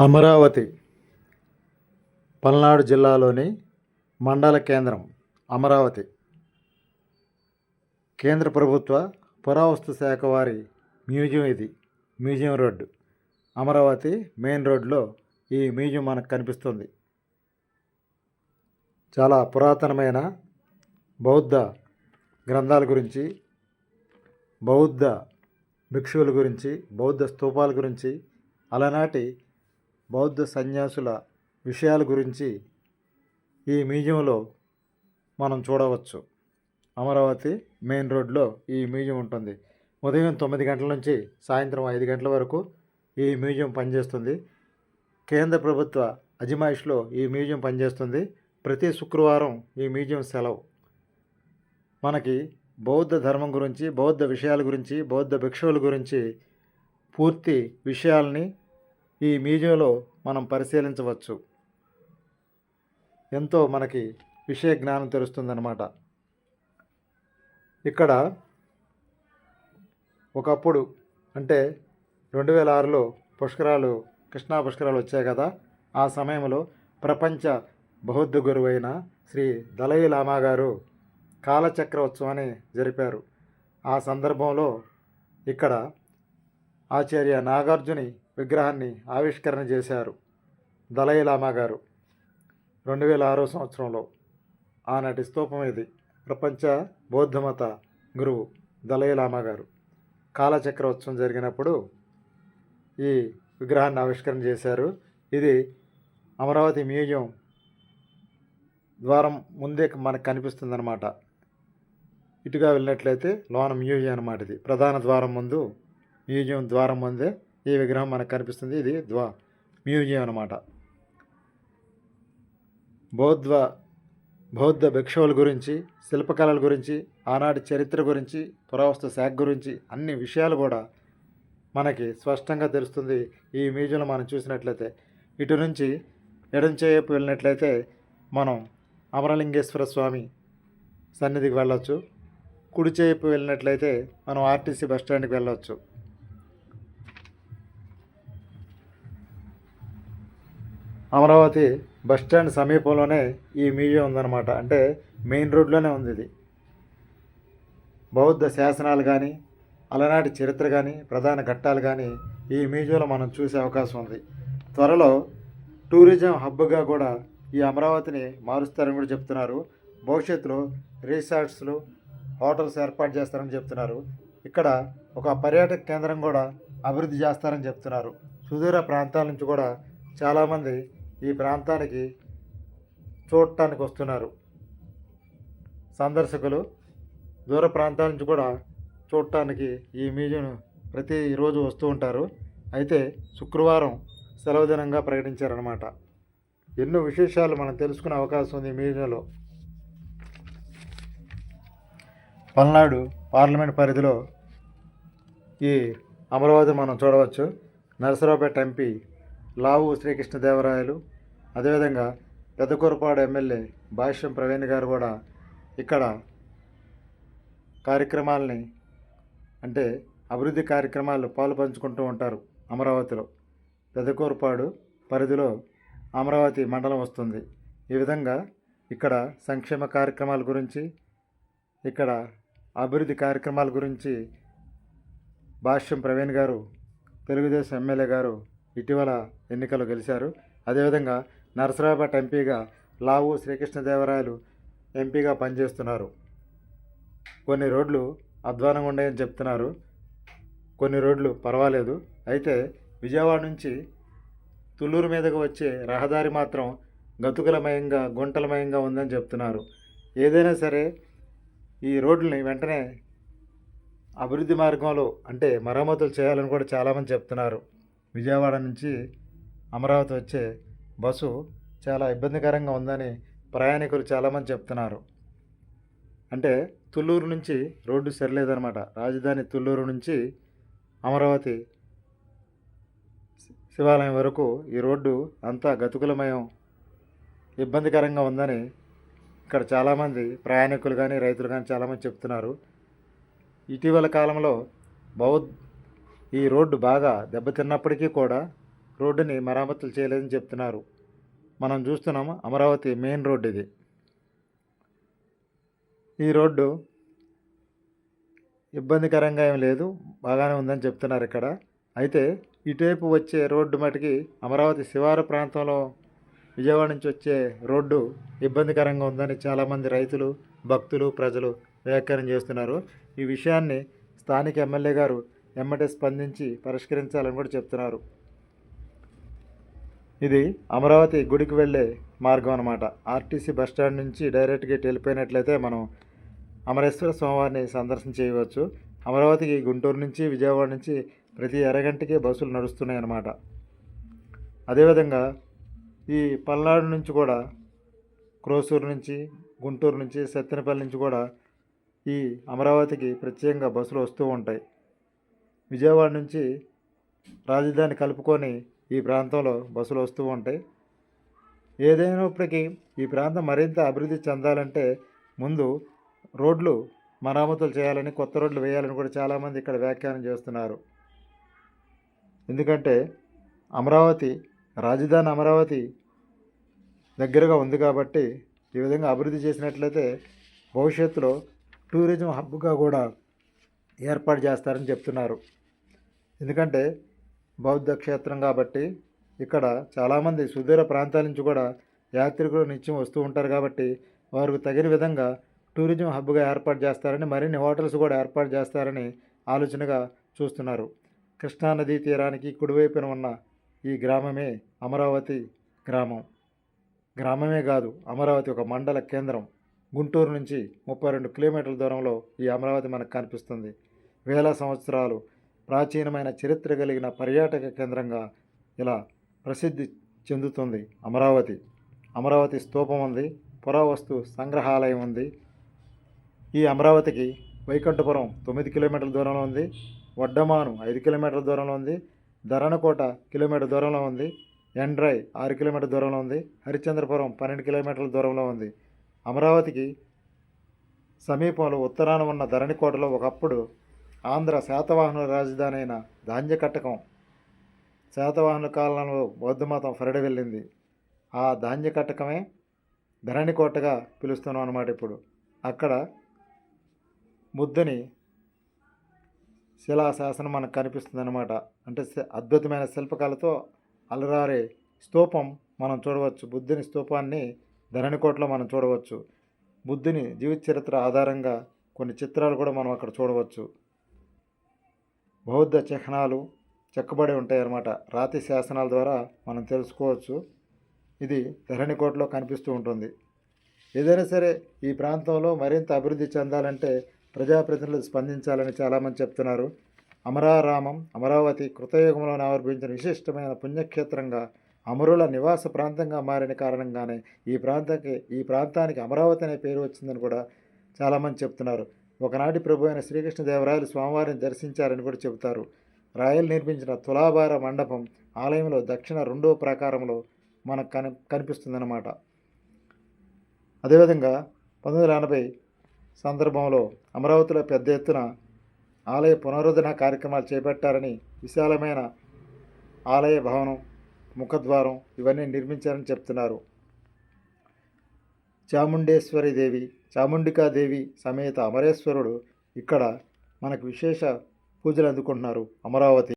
అమరావతి పల్నాడు జిల్లాలోని మండల కేంద్రం అమరావతి. కేంద్ర ప్రభుత్వ పురావస్తు శాఖ వారి మ్యూజియం ఇది మ్యూజియం రోడ్డు. అమరావతి మెయిన్ రోడ్లో ఈ మ్యూజియం మనకు కనిపిస్తుంది. చాలా పురాతనమైన బౌద్ధ గ్రంథాల గురించి బౌద్ధ భిక్షువుల గురించి బౌద్ధ స్తూపాల గురించి అలనాటి బౌద్ధ సన్యాసుల విషయాల గురించి ఈ మ్యూజియంలో మనం చూడవచ్చు. అమరావతి మెయిన్ రోడ్లో ఈ మ్యూజియం ఉంటుంది. ఉదయం తొమ్మిది గంటల నుంచి సాయంత్రం ఐదు గంటల వరకు ఈ మ్యూజియం పనిచేస్తుంది. కేంద్ర ప్రభుత్వ అజమాయిష్లో ఈ మ్యూజియం పనిచేస్తుంది. ప్రతి శుక్రవారం ఈ మ్యూజియం సెలవు. మనకి బౌద్ధ ధర్మం గురించి బౌద్ధ విషయాల గురించి బౌద్ధ భిక్షువుల గురించి పూర్తి విషయాల్ని ఈ మ్యూజియంలో మనం పరిశీలించవచ్చు. ఎంతో మనకి విషయ జ్ఞానం తెలుస్తుందన్నమాట. ఇక్కడ ఒకప్పుడు అంటే రెండు వేల ఆరులో పుష్కరాలు కృష్ణా పుష్కరాలు వచ్చాయి కదా. ఆ సమయంలో ప్రపంచ బౌద్ధ గురువైన శ్రీ దలై లామా గారు కాలచక్ర ఉత్సవాన్ని జరిపారు. ఆ సందర్భంలో ఇక్కడ ఆచార్య నాగార్జుని విగ్రహాన్ని ఆవిష్కరణ చేశారు దలై లామా గారు. రెండు వేల ఆరో సంవత్సరంలో ఆనాటి స్తూపం ఇది ప్రపంచ బౌద్ధమత గురువు దలై లామా గారు. కాలచక్ర ఉత్సవం జరిగినప్పుడు ఈ విగ్రహాన్ని ఆవిష్కరణ చేశారు. ఇది అమరావతి మ్యూజియం ద్వారం ముందే మనకు కనిపిస్తుంది అనమాట ఇటుగా వెళ్ళినట్లయితే లోన మ్యూజియం అనమాట ఇది. ప్రధాన ద్వారం ముందు మ్యూజియం ద్వారం ముందే ఈ విగ్రహం మనకు కనిపిస్తుంది? ఇది ద్వా మ్యూజియం అనమాట బౌద్ధ బౌద్ధ భిక్షువుల గురించి శిల్పకళల గురించి ఆనాటి చరిత్ర గురించి పురావస్తు శాఖ గురించి అన్ని విషయాలు కూడా మనకి స్పష్టంగా తెలుస్తుంది ఈ మ్యూజియంలో మనం చూసినట్లయితే. ఇటు నుంచి ఎడంచేపు వెళ్ళినట్లయితే మనం అమరలింగేశ్వర స్వామి సన్నిధికి వెళ్ళొచ్చు. కుడిచేయపు వెళ్ళినట్లయితే మనం ఆర్టీసీ బస్ స్టాండ్కి వెళ్ళొచ్చు. అమరావతి బస్ స్టాండ్ సమీపంలోనే ఈ మ్యూజియం ఉందన్నమాట. అంటే మెయిన్ రోడ్లోనే ఉంది ఇది. బౌద్ధ శాసనాలు కానీ అలనాటి చరిత్ర కానీ ప్రధాన ఘట్టాలు కానీ ఈ మ్యూజియంలో మనం చూసే అవకాశం ఉంది. త్వరలో టూరిజం హబ్గా కూడా ఈ అమరావతిని మారుస్తారని కూడా చెప్తున్నారు. భవిష్యత్తులో రిసార్ట్స్లు హోటల్స్ ఏర్పాటు చేస్తారని చెప్తున్నారు. ఇక్కడ ఒక పర్యాటక కేంద్రం కూడా అభివృద్ధి చేస్తారని చెప్తున్నారు. సుదూర ప్రాంతాల నుంచి కూడా చాలామంది ఈ ప్రాంతానికి చూడటానికి వస్తున్నారు. సందర్శకులు దూర ప్రాంతాల నుంచి కూడా చూడటానికి ఈ మ్యూజియం ప్రతిరోజు వస్తూ ఉంటారు. అయితే శుక్రవారం సెలవు దినంగా ప్రకటించారనమాట ఎన్నో విశేషాలు మనం తెలుసుకునే అవకాశం ఉంది ఈ మ్యూజియంలో. పల్నాడు పార్లమెంట్ పరిధిలో ఈ అమరావతి మనం చూడవచ్చు. నరసరావుపేట ఎంపీ లావు శ్రీకృష్ణదేవరాయలు అదేవిధంగా పెద్దకూరపాడు ఎమ్మెల్యే భాష్యం ప్రవీణ్ గారు కూడా ఇక్కడ కార్యక్రమాలని అంటే అభివృద్ధి కార్యక్రమాలు పాలు పంచుకుంటూ ఉంటారు అమరావతిలో. పెద్దకూరపాడు పరిధిలో అమరావతి మండలం వస్తుంది. ఈ విధంగా ఇక్కడ సంక్షేమ కార్యక్రమాల గురించి ఇక్కడ అభివృద్ధి కార్యక్రమాల గురించి భాష్యం ప్రవీణ్ గారు తెలుగుదేశం ఎమ్మెల్యే గారు ఇటీవల ఎన్నికలు గెలిచారు. అదేవిధంగా నరసరావుపేట ఎంపీగా లావు శ్రీకృష్ణదేవరాయలు ఎంపీగా పనిచేస్తున్నారు. కొన్ని రోడ్లు అధ్వానంగా ఉన్నాయని చెప్తున్నారు. కొన్ని రోడ్లు పర్వాలేదు. అయితే విజయవాడ నుంచి తుళ్ళూరు మీదకు వచ్చే రహదారి మాత్రం గతుకులమయంగా గుంటలమయంగా ఉందని చెప్తున్నారు. ఏదైనా సరే ఈ రోడ్లని వెంటనే అభివృద్ధి మార్గంలో అంటే మరమ్మతులు చేయాలని కూడా చాలామంది చెప్తున్నారు. విజయవాడ నుంచి అమరావతి వచ్చే బస్సు చాలా ఇబ్బందికరంగా ఉందని ప్రయాణికులు చాలామంది చెప్తున్నారు. అంటే తుళ్ళూరు నుంచి రోడ్డు సరిలేదనమాట రాజధాని తుళ్ళూరు నుంచి అమరావతి శివాలయం వరకు ఈ రోడ్డు అంతా గతుకులమయం ఇబ్బందికరంగా ఉందని ఇక్కడ చాలామంది ప్రయాణికులు కానీ రైతులు కానీ చాలామంది చెప్తున్నారు. ఇటీవల కాలంలో బౌద్ధ ఈ రోడ్డు బాగా దెబ్బతిన్నప్పటికీ కూడా రోడ్డుని మరమ్మతులు చేయలేదని చెప్తున్నారు. మనం చూస్తున్నాము అమరావతి మెయిన్ రోడ్డు ఇది. ఈ రోడ్డు ఇబ్బందికరంగా ఏం లేదు బాగానే ఉందని చెప్తున్నారు ఇక్కడ. అయితే ఇటువైపు వచ్చే రోడ్డు మటుకి అమరావతి శివారు ప్రాంతంలో విజయవాడ నుంచి వచ్చే రోడ్డు ఇబ్బందికరంగా ఉందని చాలామంది రైతులు భక్తులు ప్రజలు వ్యాఖ్యానం చేస్తున్నారు. ఈ విషయాన్ని స్థానిక ఎమ్మెల్యే గారు ఎమ్మటే స్పందించి పరిష్కరించాలని కూడా చెప్తున్నారు. ఇది అమరావతి గుడికి వెళ్ళే మార్గం అనమాట ఆర్టీసీ బస్ స్టాండ్ నుంచి డైరెక్ట్గా ఇటు వెళ్ళిపోయినట్లయితే మనం అమరేశ్వర స్వామివారిని సందర్శన చేయవచ్చు. అమరావతికి గుంటూరు నుంచి విజయవాడ నుంచి ప్రతి అరగంటకి బస్సులు నడుస్తున్నాయి అన్నమాట. అదేవిధంగా ఈ పల్నాడు నుంచి కూడా క్రోసూరు నుంచి గుంటూరు నుంచి సత్తెనపల్లి నుంచి కూడా ఈ అమరావతికి ప్రత్యేకంగా బస్సులు వస్తూ ఉంటాయి. విజయవాడ నుంచి రాజధాని కలుపుకొని ఈ ప్రాంతంలో బస్సులు వస్తూ ఉంటాయి. ఏదైనప్పటికీ ఈ ప్రాంతం మరింత అభివృద్ధి చెందాలంటే ముందు రోడ్లు మరామతులు చేయాలని కొత్త రోడ్లు వేయాలని కూడా చాలామంది ఇక్కడ వ్యాఖ్యానం చేస్తున్నారు. ఎందుకంటే అమరావతి రాజధాని అమరావతి దగ్గరగా ఉంది కాబట్టి ఈ విధంగా అభివృద్ధి చేసినట్లయితే భవిష్యత్తులో టూరిజం హబ్గా కూడా ఏర్పాటు చేస్తారని చెప్తున్నారు. ఎందుకంటే బౌద్ధ క్షేత్రం కాబట్టి ఇక్కడ చాలామంది సుదూర ప్రాంతాల నుంచి కూడా యాత్రికులు నిత్యం వస్తూ ఉంటారు కాబట్టి వారికి తగిన విధంగా టూరిజం హబ్గా ఏర్పాటు చేస్తారని మరిన్ని హోటల్స్ కూడా ఏర్పాటు చేస్తారని ఆలోచనగా చూస్తున్నారు. కృష్ణానదీ తీరానికి కుడివైపున ఉన్న ఈ గ్రామమే అమరావతి గ్రామం. గ్రామమే కాదు అమరావతి ఒక మండల కేంద్రం. గుంటూరు నుంచి ముప్పై రెండు కిలోమీటర్ల దూరంలో ఈ అమరావతి మనకు కనిపిస్తుంది. వేల సంవత్సరాలు ప్రాచీనమైన చరిత్ర కలిగిన పర్యాటక కేంద్రంగా ఇలా ప్రసిద్ధి చెందుతుంది అమరావతి. అమరావతి స్తూపం ఉంది పురావస్తు సంగ్రహాలయం ఉంది. ఈ అమరావతికి వైకుంఠపురం తొమ్మిది కిలోమీటర్ల దూరంలో ఉంది వడ్డమాను ఐదు కిలోమీటర్ల దూరంలో ఉంది ధరణకోట కిలోమీటర్ దూరంలో ఉంది ఎండ్రై ఆరు కిలోమీటర్ల దూరంలో ఉంది హరిశ్చంద్రపురం పన్నెండు కిలోమీటర్ల దూరంలో ఉంది. అమరావతికి సమీపంలో ఉత్తరాన ఉన్న ధరణికోటలో ఒకప్పుడు ఆంధ్ర శాతవాహనుల రాజధాని అయిన ధాన్యకట్టకం శాతవాహనుల కాలంలో బౌద్ధమతం ఫరడి వెళ్ళింది. ఆ ధాన్యకట్టకమే ధరణికోటగా పిలుస్తున్నాం అన్నమాట ఇప్పుడు. అక్కడ బుద్ధుని శిలాశాసనం మనకు కనిపిస్తుంది అనమాట అంటే అద్భుతమైన శిల్పకళతో అలరారే స్తూపం మనం చూడవచ్చు. బుద్ధుని స్తూపాన్ని ధరణికోటలో మనం చూడవచ్చు. బుద్ధుని జీవిత చరిత్ర ఆధారంగా కొన్ని చిత్రాలు కూడా మనం అక్కడ చూడవచ్చు. బౌద్ధ చిహ్నాలు చెక్కబడి ఉంటాయి అన్నమాట రాతి శాసనాల ద్వారా మనం తెలుసుకోవచ్చు. ఇది ధరణికోటలో కనిపిస్తూ ఉంటుంది. ఏదైనా సరే ఈ ప్రాంతంలో మరింత అభివృద్ధి చెందాలంటే ప్రజాప్రతినిధులు స్పందించాలని చాలామంది చెప్తున్నారు. అమరారామం అమరావతి కృతయుగంలో ఆవిర్భవించిన విశిష్టమైన పుణ్యక్షేత్రంగా అమరుల నివాస ప్రాంతంగా మారిన కారణంగానే ఈ ప్రాంతానికి ఈ ప్రాంతానికి అమరావతి అనే పేరు వచ్చిందని కూడా చాలామంది చెప్తున్నారు. ఒకనాటి ప్రభు అయిన శ్రీకృష్ణదేవరాయలు స్వామివారిని దర్శించారని కూడా చెబుతారు. రాయలు నిర్మించిన తులాభార మండపం ఆలయంలో దక్షిణ రెండో ప్రాకారంలో మనకు కని కనిపిస్తుందన్నమాట. అదేవిధంగా పంతొమ్మిది వందల ఎనభై సందర్భంలో అమరావతిలో పెద్ద ఎత్తున ఆలయ పునరుద్ధరణ కార్యక్రమాలు చేపట్టారని విశాలమైన ఆలయ భవనం ముఖద్వారం ఇవన్నీ నిర్మించారని చెప్తున్నారు. చాముండేశ్వరి దేవి చాముండికాదేవి సమేత అమరేశ్వరుడు ఇక్కడ మనకు విశేష పూజలు అందుకుంటున్నారు అమరావతి.